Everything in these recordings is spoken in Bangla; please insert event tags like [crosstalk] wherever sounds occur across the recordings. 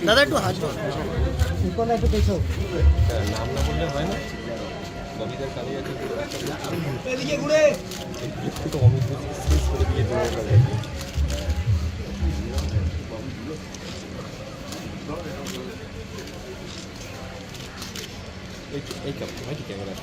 দাদা, একটু নাম না বললে হয় না কবিতার কালী আছে অমিত করে এই কাপ ক্যামেরা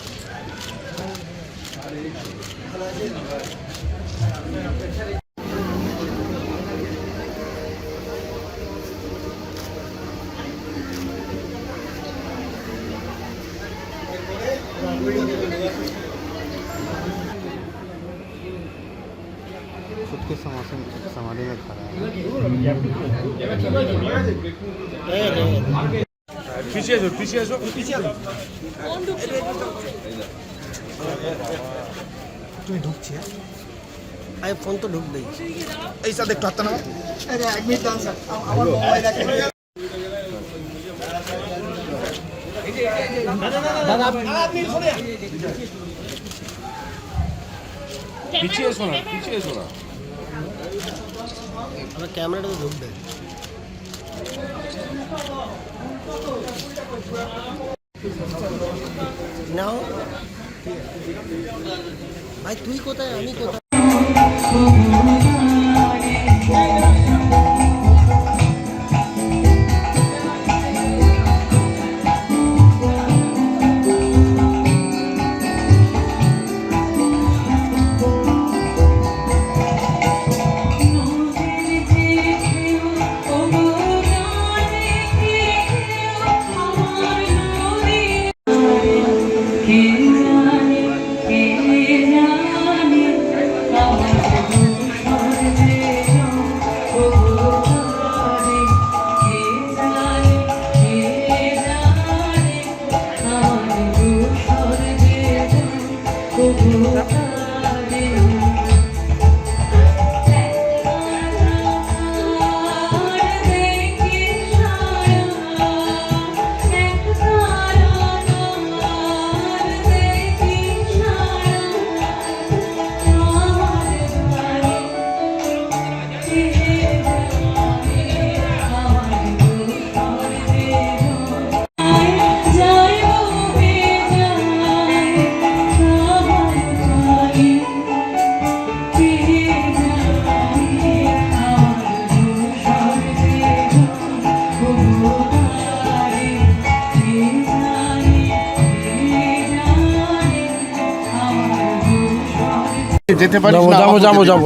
পিছিয়ে এসো পিছিয়ে এসো পিছিয়ে তুমি ঢুকছি? আরে ফোন তো ঢুকবেই এই সাথে একটু হাতটা নাও পিছিয়ে এসো না পিছিয়ে এসো না আমার ক্যামেরাটা তো ঢুকবে নাও ভাই তুই কোথায় আমি কোথায় যেতে পারি যাব যাব যাব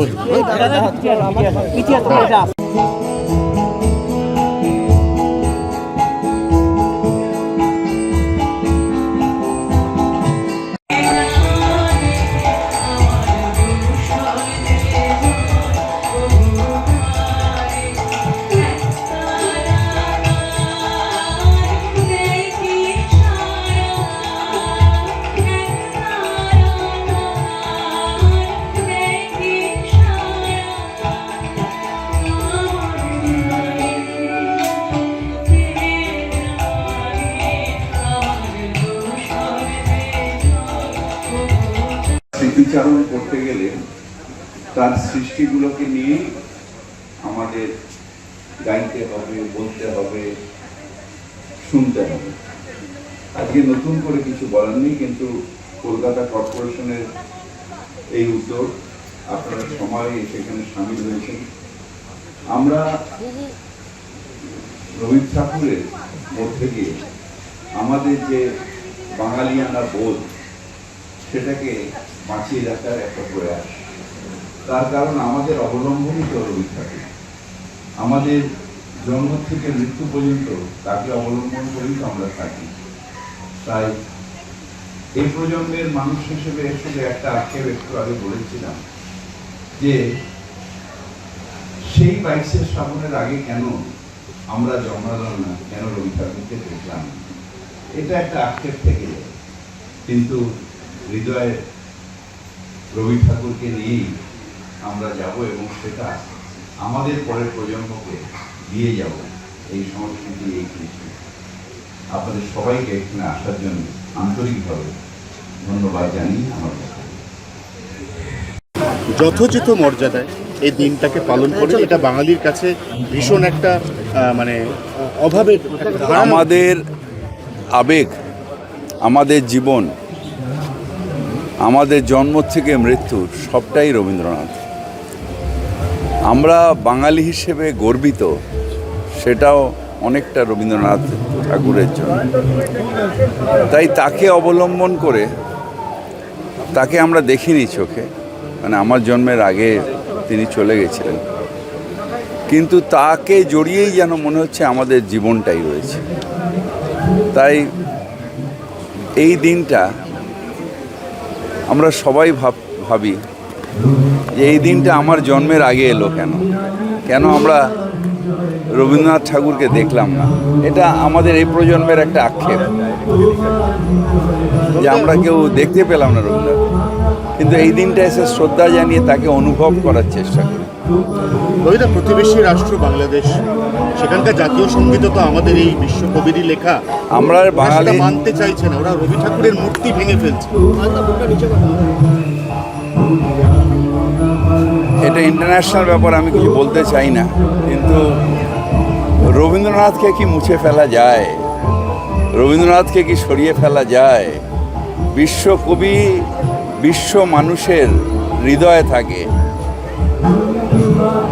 স্মৃতিচারণ করতে গেলে তার সৃষ্টিগুলোকে নিয়ে আমাদের গাইতে হবে, বলতে হবে, শুনতে হবে। আজকে নতুন করে কিছু বলার নেই, কিন্তু কলকাতা কর্পোরেশনের এই উদ্যোগ, আপনারা সবাই সেখানে সামিল হয়েছেন। আমরা রবীন্দ্র ঠাকুরের মধ্যে দিয়ে আমাদের যে বাঙালিয়ানা বোধ সেটাকে বাঁচিয়ে রাখার একটা প্রয়াস। তার কারণ আমাদের অবলম্বনই তো রবি ঠাকুর আমাদের জন্ম থেকে মৃত্যু পর্যন্ত তাকে অবলম্বন করেই তো আমরা থাকি। তাই এই প্রজন্মের মানুষ হিসেবে শুধু একটা আক্ষেপ একটু আগে বলেছিলাম যে সেই বাইশে শ্রাবণের আগে কেন আমরা জন্মালাম না? কেন রবি ঠাকুরকে দেখলাম এটা একটা আক্ষেপ থেকে যায়। কিন্তু হৃদয়ে রবি ঠাকুরকে নিয়েই আমরা যাব এবং সেটা আমাদের পরের প্রজন্মকে দিয়ে যাব। এই সংস্কৃতি এই কৃষি আপনাদের সবাইকে এখানে আসার জন্য আন্তরিকভাবে ধন্যবাদ জানিয়ে আমার যথোচিত মর্যাদায় এই দিনটাকে পালন করে এটা বাঙালির কাছে ভীষণ একটা মানে অভাবের আমাদের আবেগ আমাদের জীবন আমাদের জন্ম থেকে মৃত্যু সবটাই রবীন্দ্রনাথ। আমরা বাঙালি হিসেবে গর্বিত, সেটাও অনেকটা রবীন্দ্রনাথ ঠাকুরের জন্য। তাই তাকে অবলম্বন করে, তাকে আমরা দেখিনি চোখে মানে আমার জন্মের আগে তিনি চলে গেছিলেন। কিন্তু তাকে জড়িয়েই যেন মনে হচ্ছে আমাদের জীবনটাই রয়েছে। তাই এই দিনটা আমরা সবাই ভাব, ভাবি যে এই দিনটা আমার জন্মের আগে এলো কেন? কেন আমরা রবীন্দ্রনাথ ঠাকুরকে দেখলাম না? এটা আমাদের এই প্রজন্মের একটা আক্ষেপ যে আমরা কেউ দেখতে পেলাম না রবীন্দ্রনাথ কিন্তু এই দিনটা এসে শ্রদ্ধা জানিয়ে তাকে অনুভব করার চেষ্টা করি। রবিদা প্রতিবেশী রাষ্ট্র বাংলাদেশ সেখানকার জাতীয় সংগীত তো আমাদের এই বিশ্ব বিশ্বকবিরই লেখা। আমরা বাঙালি মানতে চাইছে না ওরা রবি ঠাকুরের মূর্তি ভেঙে ফেলছে। এটা ইন্টারন্যাশনাল ব্যাপার আমি কিছু বলতে চাই না। কিন্তু রবীন্দ্রনাথকে কি মুছে ফেলা যায়? রবীন্দ্রনাথকে কি সরিয়ে ফেলা যায়? বিশ্বকবি বিশ্ব মানুষের হৃদয়ে থাকে।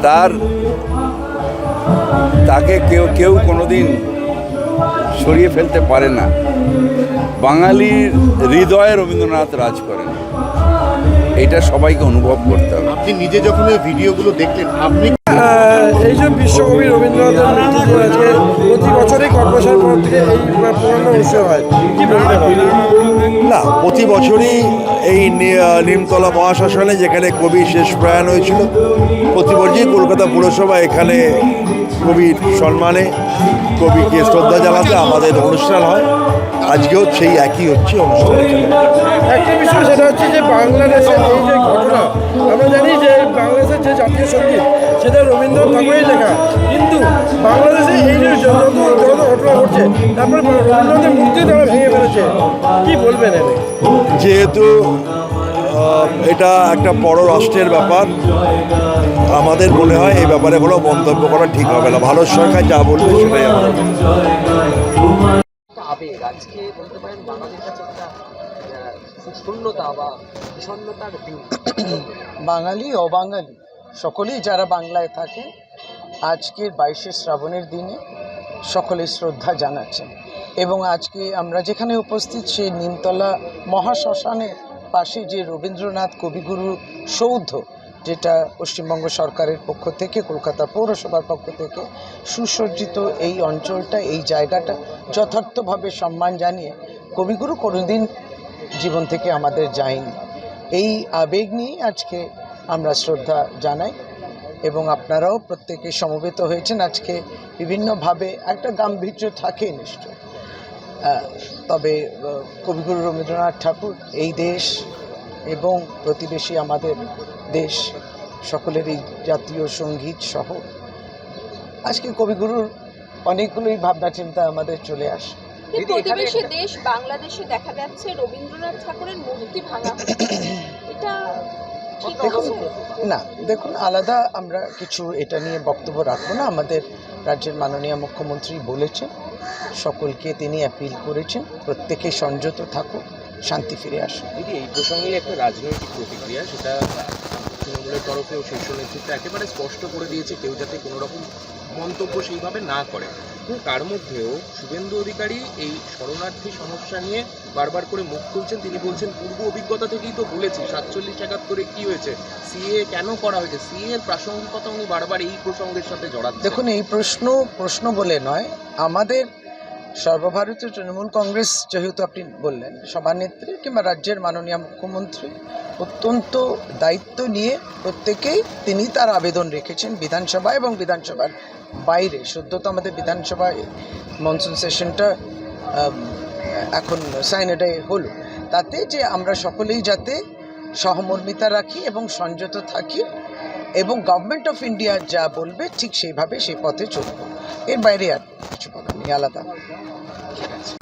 তার তাকে কেউ কেউ কোনোদিন সরিয়ে ফেলতে পারে না। বাঙালির হৃদয়ে রবীন্দ্রনাথ রাজ করেন। এটা সবাইকে অনুভব করতে হবে। আপনি নিজে যখন ওই ভিডিওগুলো দেখলেন আপনি এই যে বিশ্বকবি রবীন্দ্রনাথের প্রতি বছরই কর্মশালার পর থেকে এই প্রোগ্রামটা অনুষ্ঠিত হয়। কি আপনি? না, প্রতি বছরই এই নিমতলা মহাশাসনে যেখানে কবি শেষ প্রয়াণ হয়েছিল, প্রতি বছরই কলকাতা পুরসভা এখানে কবির সম্মানে কবিকে শ্রদ্ধা জানাতে আমাদের অনুষ্ঠান হয়। আজকেও সেই একই হচ্ছে অনুষ্ঠান। একটা বিষয় সেটা হচ্ছে যে বাংলাদেশের এই যে ঘটনা আমরা জানি যে বাংলাদেশের যে জাতীয় সংগীত সেটা রবীন্দ্রনাথ ঠাকুরের লেখা। কিন্তু বাংলাদেশে এই যে যত যত ঘটনা ঘটছে তারপরে রবীন্দ্রনাথের মূর্তি তারা ভেঙে ফেলেছে। কি বলবেন যেহেতু এটা একটা বড় রাষ্ট্রের ব্যাপার। আমাদের মনে হয় এই ব্যাপারে কোনো মন্তব্য করা ঠিক হবে না। ভারত সরকার যা বলবে সেটাই আমরা একটা আবেগ আজকে বলতে পারেন বাঙালির কাছে একটা শূন্যতা বা বিষণ্ণতার দিন। [clears throat] বাঙালি অবাঙালি সকলেই যারা বাংলায় থাকেন আজকের বাইশে শ্রাবণের দিনে সকলে শ্রদ্ধা জানাচ্ছেন। এবং আজকে আমরা যেখানে উপস্থিত সেই নিমতলা মহাশ্মশানের পাশে যে রবীন্দ্রনাথ কবিগুরু সৌধ, যেটা পশ্চিমবঙ্গ সরকারের পক্ষ থেকে, কলকাতা পৌরসভার পক্ষ থেকে সুসজ্জিত এই অঞ্চলটা, এই জায়গাটা যথার্থভাবে সম্মান জানিয়ে কবিগুরু কোনোদিন জীবন থেকে আমাদের যায়নি। এই আবেগ নিয়ে আজকে আমরা শ্রদ্ধা জানাই এবং আপনারাও প্রত্যেকে সমবেত হয়েছেন। আজকে বিভিন্নভাবে একটা গাম্ভীর্য থাকে নিশ্চয় তবে কবিগুরু রবীন্দ্রনাথ ঠাকুর এই দেশ এবং প্রতিবেশী আমাদের দেশ সকলেরই জাতীয় সংগীত সহ আজকে কবিগুরুর অনেকগুলোই ভাবনা চিন্তা আমাদের চলে আসে। প্রতিবেশী দেশ বাংলাদেশে দেখা যাচ্ছে রবীন্দ্রনাথ ঠাকুরের মূর্তি ভাঙা এটা দেখুন না দেখুন আলাদা আমরা কিছু এটা নিয়ে বক্তব্য রাখব না। আমাদের রাজ্যের মাননীয় মুখ্যমন্ত্রী বলেছেন সকলকে তিনি অ্যাপিল করেছেন। প্রত্যেকে সংযত থাকুক, শান্তি ফিরে আসো দিদি, এই প্রসঙ্গে একটা রাজনৈতিক প্রতিক্রিয়া, সেটা তৃণমূলের তরফেও শীর্ষ নেতৃত্ব একেবারে স্পষ্ট করে দিয়েছে, কেউ যাতে কোনোরকম মন্তব্য সেইভাবে না করে। এবং তার মধ্যেও শুভেন্দু অধিকারী এই শরণার্থী সমস্যা নিয়ে বারবার করে মুখ খুলছেন। তিনি বলছেন, পূর্ব অভিজ্ঞতা থেকেই তো বলেছি, সাতচল্লিশ একাত্তরে কি হয়েছে? সিএ কেন করা হয়েছে? সিএ এর প্রাসঙ্গিকতা উনি বারবার এই প্রসঙ্গের সাথে জড়াচ্ছেন। দেখুন, এই প্রশ্ন প্রশ্ন বলে নয়, আমাদের সর্বভারতীয় তৃণমূল কংগ্রেস, যেহেতু আপনি বললেন, সভানেত্রী কিংবা রাজ্যের মাননীয় মুখ্যমন্ত্রী, অত্যন্ত দায়িত্ব নিয়ে প্রত্যেকেই তিনি তার আবেদন রেখেছেন বিধানসভা এবং বিধানসভার বাইরে সদ্যত আমাদের বিধানসভায় মনসুন সেশনটা এখন সাইনেডে হলো। তাতে যে আমরা সকলেই যাতে সহমর্মিতা রাখি এবং সংযত থাকি এবং গভর্নমেন্ট অফ ইন্ডিয়া যা বলবে ঠিক সেইভাবে সেই পথে চলব। এর বাইরে আর কিছু বলার নেই, আলাদা। ঠিক আছে।